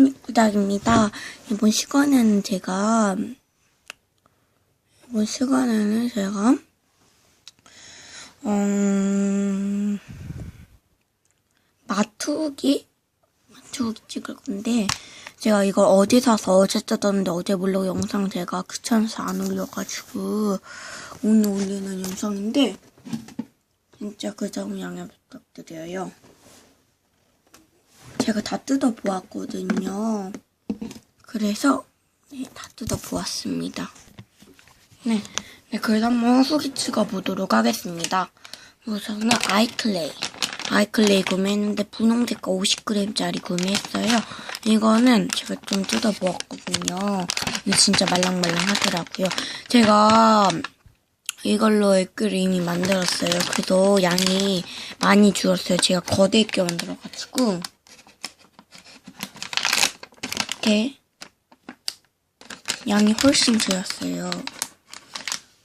한입구닥입니다. 이번 시간에는 제가 이번 시간에는 제가 음, 마투기 마투기 찍을 건데 제가 이걸 어디 사서 어제 뜯었는데 어제 몰라 영상 제가 귀찮아서 안 올려가지고 오늘 올리는 영상인데 진짜 그 점 양해 부탁드려요. 제가 다 뜯어 보았거든요. 그래서 네, 다 뜯어 보았습니다. 네, 네 그래서 한번 후기 찍어 보도록 하겠습니다. 우선은 아이클레이. 아이클레이 구매했는데 분홍색깔 50g짜리 구매했어요. 이거는 제가 좀 뜯어 보았거든요. 이거 진짜 말랑말랑 하더라고요. 제가 이걸로 액글을 이미 만들었어요. 그래서 양이 많이 줄었어요. 제가 거대 액교 만들어가지고. 이렇게 양이 훨씬 줄었어요.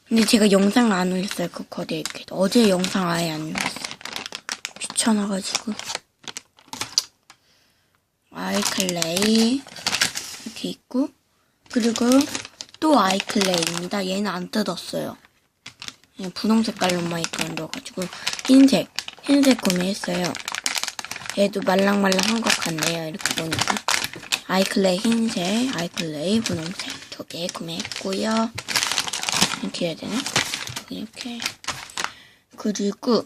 근데 제가 영상을 안 올렸어요. 그 거대 액교. 어제 영상 아예 안 올렸어요. 귀찮아가지고. 아이클레이 이렇게 있고 그리고 또 아이클레이입니다. 얘는 안 뜯었어요. 그냥 분홍 색깔로만 입고 넣어가지고 흰색 흰색 구매했어요. 얘도 말랑말랑한 것 같네요. 이렇게 보니까 아이클레이 흰색, 아이클레이 분홍색 두 개 구매했고요. 이렇게 해야 되나? 이렇게 그리고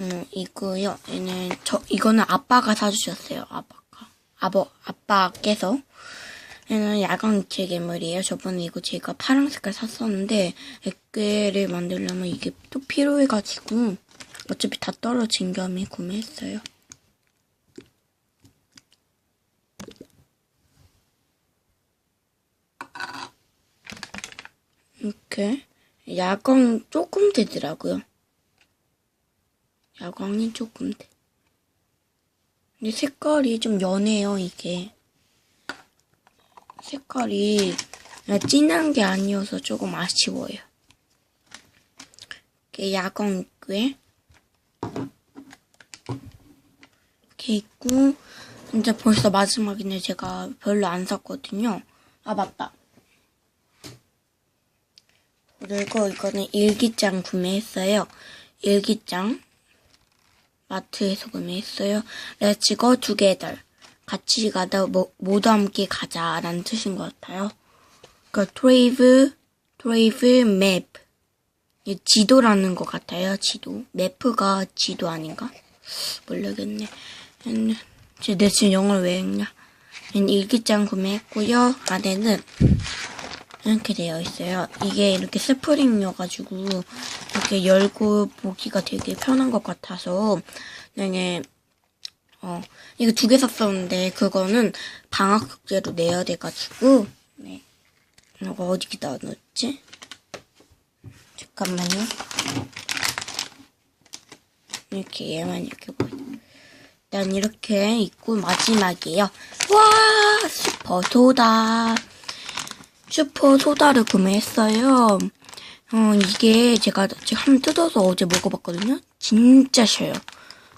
음 이거요. 얘는 저 이거는 아빠가 사주셨어요. 아빠가 아버 아빠께서 얘는 야광 재개물이에요. 저번에 이거 제가 파란 색깔 샀었는데 액괴를 만들려면 이게 또 필요해가지고 어차피 다 떨어진 겸에 구매했어요. 이렇게 야광 조금 되더라고요. 야광이 조금 돼. 근데 색깔이 좀 연해요, 이게. 색깔이 진한 게 아니어서 조금 아쉬워요. 이렇게 야광 있고요. 이렇게 있고 이제 벌써 마지막인데 제가 별로 안 샀거든요. 아 맞다. 그리고 이거는 일기장 구매했어요. 일기장 마트에서 구매했어요. 렛츠고 투게더. 같이 가다 뭐, 모두 함께 가자라는 뜻인 것 같아요. 그러니까 트레이브, 트레이브 맵. 지도라는 것 같아요. 지도. 맵프가 지도 아닌가? 모르겠네. 내 지금 영어를 왜 했냐? 일기장 구매했고요. 안에는 이렇게 되어 있어요. 이게 이렇게 스프링이어가지고 이렇게 열고 보기가 되게 편한 것 같아서 그냥 어 이거 두 개 샀었는데 그거는 방학 숙제로 내야 돼가지고 네 이거 어디다 넣었지? 잠깐만요. 이렇게 얘만 이렇게 보여. 일단 이렇게 있고 마지막이에요. 와 슈퍼 소다. 슈퍼 소다를 구매했어요. 어, 이게 제가 지금 한번 뜯어서 어제 먹어봤거든요. 진짜 셔요.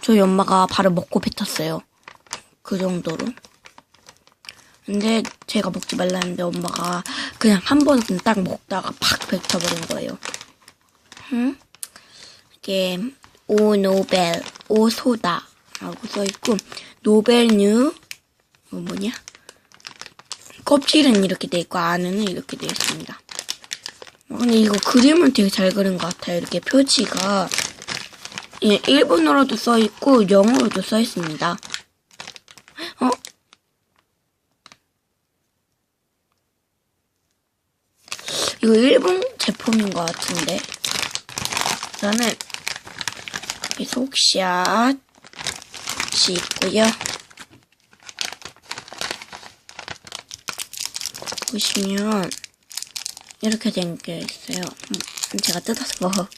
저희 엄마가 바로 먹고 뱉었어요. 그 정도로. 근데 제가 먹지 말라는데 엄마가 그냥 한 번은 딱 먹다가 팍 뱉어버린 거예요. 응? 이게 오 노벨 오 소다라고 써있고 노벨뉴 뭐 뭐냐? 껍질은 이렇게 돼 있고 안에는 이렇게 돼 있습니다. 근데 이거 그림은 되게 잘 그린 것 같아요. 이렇게 표지가 예, 일본어로도 써 있고 영어로도 써 있습니다. 어? 이거 일본 제품인 것 같은데. 저는 이 속샷이 있고요. 보시면 이렇게 된 게 있어요. 음, 제가 뜯어서 먹어.